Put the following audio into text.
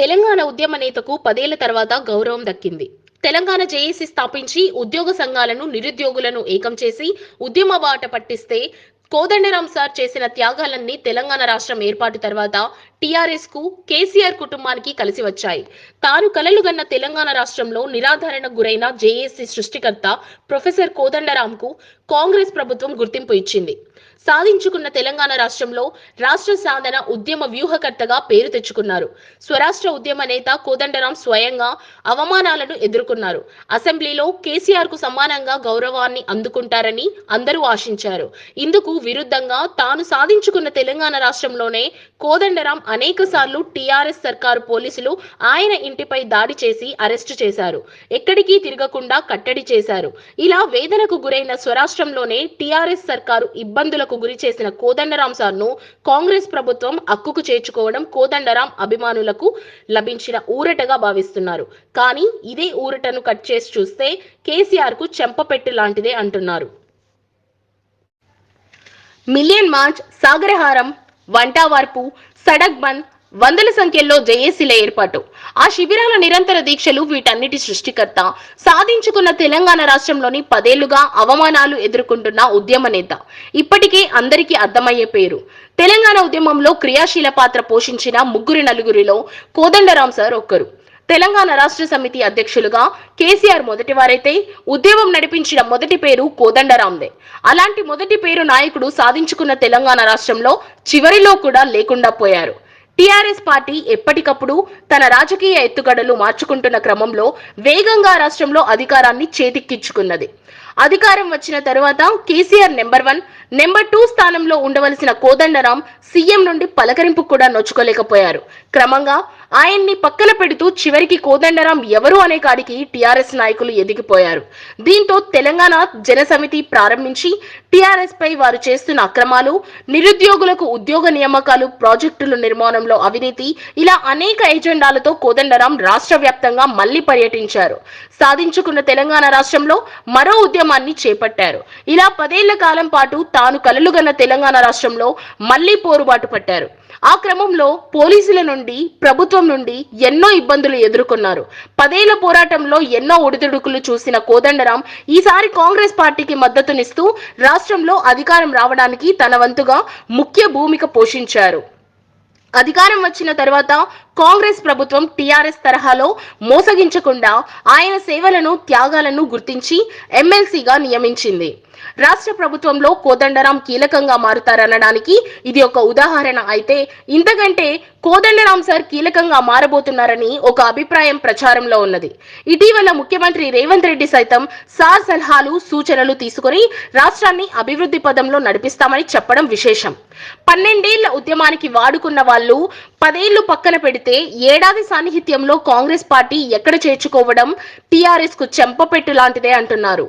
తెలంగాణ ఉద్యమ నేతకు పదేళ్ళ తర్వాత గౌరవం దక్కింది. తెలంగాణ జేఏసీ స్థాపించి ఉద్యోగ సంఘాలను నిరుద్యోగులను ఏకం చేసి ఉద్యమ బాట పట్టిస్తే కోదండరాం సార్ చేసిన త్యాగాలన్నీ తెలంగాణ రాష్ట్రం ఏర్పాటు తర్వాత టీఆర్ఎస్కు కేసీఆర్ కుటుంబానికి కలిసి వచ్చాయి. తాను కలలుగన్న తెలంగాణ రాష్ట్రంలో నిరాధారణ గురైన జేఏసీ సృష్టికర్త ప్రొఫెసర్ కోదండరాంకు కాంగ్రెస్ ప్రభుత్వం గుర్తింపు ఇచ్చింది. సాధించుకున్న తెలంగాణ రాష్ట్రంలో రాష్ట్ర సాధన ఉద్యమ వ్యూహకర్తగా పేరు తెచ్చుకున్నారు. స్వరాష్ట్ర ఉద్యమ నేత కోదండరాం స్వయంగా అవమానాలను ఎదుర్కొన్నారు. అసెంబ్లీలో కేసీఆర్కు సమానంగా గౌరవాన్ని అందుకుంటారని అందరూ ఆశించారు. ఇందుకు విరుద్ధంగా తాను సాధించుకున్న తెలంగాణ రాష్ట్రంలోనే కోదండరాం అనేక సార్లు టీఆర్ఎస్ సర్కారు పోలీసులు ఆయన ఇంటిపై దాడి చేసి అరెస్టు చేశారు. ఎక్కడికి తిరగకుండా కట్టడి చేశారు. ఇలా వేదనకు గురైన స్వరాష్ట్రంలోనే టీఆర్ఎస్ సర్కారు ఇబ్బందులకు గురి చేసిన కోదండరాం సార్ను కాంగ్రెస్ ప్రభుత్వం హక్కుకు చేర్చుకోవడం కోదండరాం అభిమానులకు లభించిన ఊరటగా భావిస్తున్నారు. కానీ ఇదే ఊరటను కట్ చేసి చూస్తే కేసీఆర్కు చెంపపెట్టు లాంటిదే అంటున్నారు. మిలియన్ మార్చ్ సాగరహారం వంటావార్పు సడక్ బంద్ వందల సంఖ్యలో జేఏసీల ఏర్పాటు. ఆ శిబిరాల నిరంతర దీక్షలు వీటన్నిటి సృష్టికర్త సాధించుకున్న తెలంగాణ రాష్ట్రంలోని పదేళ్ళుగా అవమానాలు ఎదుర్కొంటున్న ఉద్యమ నేత. ఇప్పటికే అందరికీ అర్థమయ్యే పేరు. తెలంగాణ ఉద్యమంలో క్రియాశీల పాత్ర పోషించిన ముగ్గురు నలుగురిలో కోదండరాం సార్ ఒక్కరు. తెలంగాణ రాష్ట్ర సమితి అధ్యక్షులుగా కేసీఆర్ మొదటివారైతే ఉద్యమం నడిపించిన మొదటి పేరు కోదండరాందే. అలాంటి మొదటి పేరు నాయకుడు సాధించుకున్న తెలంగాణ రాష్ట్రంలో చివరిలో కూడా లేకుండా పోయారు. టీఆర్ఎస్ పార్టీ ఎప్పటికప్పుడు తన రాజకీయ ఎత్తుగడలు మార్చుకుంటున్న క్రమంలో వేగంగా రాష్ట్రంలో అధికారాన్ని చేతిక్కించుకున్నది. అధికారం వచ్చిన తరువాత KCR number one number two స్థానంలో ఉండవలసిన కోదండరాం సీఎం నుండి పలకరింపు కూడా నొచ్చుకోలేకపోయారు. క్రమంగా ఆయన్ని పక్కన పెడుతూ చివరికి కోదండరాం ఎవరు అనే కాడికి టీఆర్ఎస్ నాయకులు ఎదిగిపోయారు. దీంతో తెలంగాణ జనసమితి ప్రారంభించి టీఆర్ఎస్ పై వారు చేస్తున్న అక్రమాలు నిరుద్యోగులకు ఉద్యోగ నియామకాలు ప్రాజెక్టుల నిర్మాణంలో అవినీతి ఇలా అనేక ఎజెండాలతో కోదండరాం రాష్ట్ర వ్యాప్తంగా మళ్ళీ పర్యటించారు. సాధించుకున్న తెలంగాణ రాష్ట్రంలో మరో కార్యక్రమాన్ని చేపట్టారు. ఇలా పదేళ్ళ కాలం పాటు తాను కలలుగన్న తెలంగాణ రాష్ట్రంలో మళ్ళీ పోరుబాటు పట్టారు. ఆ క్రమంలో పోలీసుల నుండి ప్రభుత్వం నుండి ఎన్నో ఇబ్బందులు ఎదుర్కొన్నారు. పదేళ్ళ పోరాటంలో ఎన్నో ఒడిదుడుకులు చూసిన కోదండరాం ఈసారి కాంగ్రెస్ పార్టీకి మద్దతునిస్తూ రాష్ట్రంలో అధికారం రావడానికి తన వంతుగా ముఖ్య భూమిక పోషించారు. అధికారం వచ్చిన తర్వాత కాంగ్రెస్ ప్రభుత్వం టీఆర్ఎస్ తరహాలో మోసగించకుండా ఆయన సేవలను త్యాగాలను గుర్తించి ఎమ్మెల్సీగా నియమించింది. రాష్ట్ర ప్రభుత్వంలో కోదండరాం కీలకంగా మారుతారనడానికి ఇది ఒక ఉదాహరణ అయితే ఇంతకంటే కోదండరాం సార్ కీలకంగా మారబోతున్నారని ఒక అభిప్రాయం ప్రచారంలో ఉన్నది. ఇటీవల ముఖ్యమంత్రి రేవంత్ రెడ్డి సైతం సార్ సలహాలు సూచనలు తీసుకుని రాష్ట్రాన్ని అభివృద్ధి పదంలో నడిపిస్తామని చెప్పడం విశేషం. పన్నెండేళ్ళ ఉద్యమానికి వాడుకున్న వాళ్ళు పదేళ్ళు పక్కన పెడితే ఏడాది సాన్నిహిత్యంలో కాంగ్రెస్ పార్టీ ఎక్కడ చేర్చుకోవడం టీఆర్ఎస్కు చెంపపెట్టు లాంటిదే అంటున్నారు.